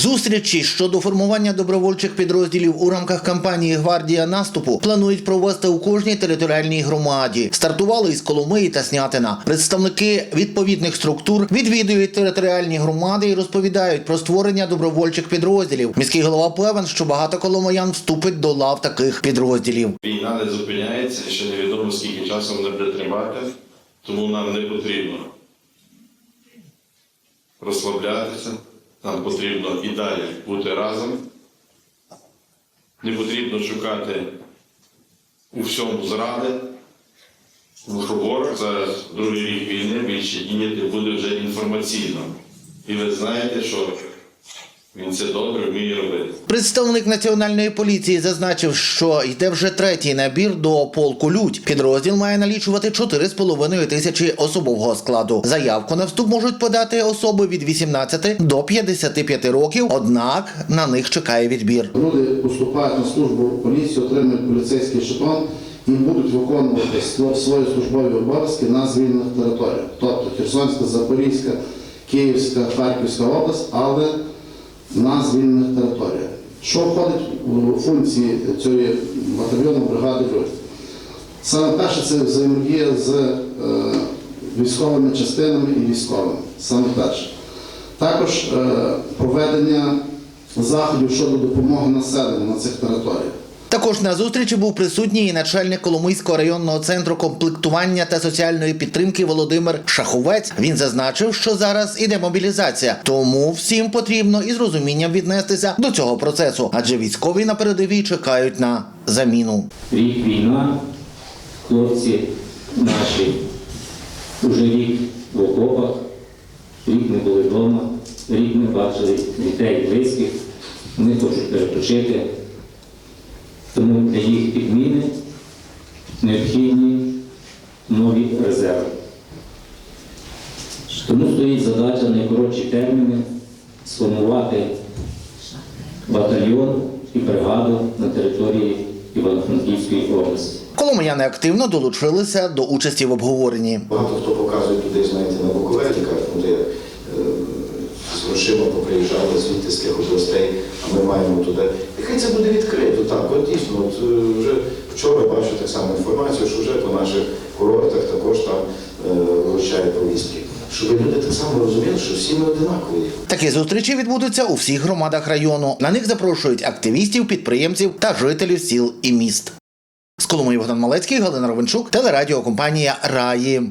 Зустрічі щодо формування добровольчих підрозділів у рамках кампанії Гвардія наступу планують провести у кожній територіальній громаді. Стартували із Коломиї та Снятина. Представники відповідних структур відвідують територіальні громади і розповідають про створення добровольчих підрозділів. Міський голова певен, що багато коломиян вступить до лав таких підрозділів. Війна не зупиняється, ще невідомо скільки часу вона буде тривати, тому нам не потрібно розслаблятися, нам потрібно і далі бути разом. Не потрібно шукати у всьому зради. Тому що зараз другий рік війни більше діяти буде вже інформаційно. І ви знаєте, що він це добре вміє робити. Представник національної поліції зазначив, що йде вже третій набір до полку Людь. Підрозділ має налічувати 4,5 тисячі особового складу. Заявку на вступ можуть подати особи від 18 до 55 років. Однак на них чекає відбір. Люди поступають на службу в поліцію, отримують поліцейський жетон і будуть виконувати сво- свої службові обов'язки на звільнених територіях. Тобто Херсонська, Запорізька, Київська, Харківська область, але на звільнених територіях. Що входить у функції цієї батальйону бригади «Людь»? Саме перше це взаємодія з е, військовими частинами і військовими. Саме перше. Також е, проведення заходів щодо допомоги населенню на цих територіях. Також на зустрічі був присутній і начальник Коломийського районного центру комплектування та соціальної підтримки Володимир Шаховець. Він зазначив, що зараз іде мобілізація, тому всім потрібно із розумінням віднестися до цього процесу, адже військові на передовій чекають на заміну. Рік війна, хлопці наші уже рік в окопах, рік не були вдома, рік не бачили дітей, близьких, вони хочуть перепочити. Необхідні нові резерви. Тому стоїть задача на найкоротші терміни сформувати батальйон і бригаду на території Івано-Франківської області. Коломияни активно долучилися до участі в обговоренні. Багато хто показує туди, знаєте, на ну, де е, з грошима поприїжджали звідти з тих областей, а ми маємо туди. І хай це буде відкрито, так, от дійсно, от е, вже вчора бачу так само інформацію, що вже по наших курортах також там е, вручають повістки. Щоб люди так само розуміли, що всі ми одинакові. Такі зустрічі відбудуться у всіх громадах району. На них запрошують активістів, підприємців та жителів сіл і міст. З Коломиї Богдан Малецький, Галина Ровенчук, телерадіокомпанія Раї.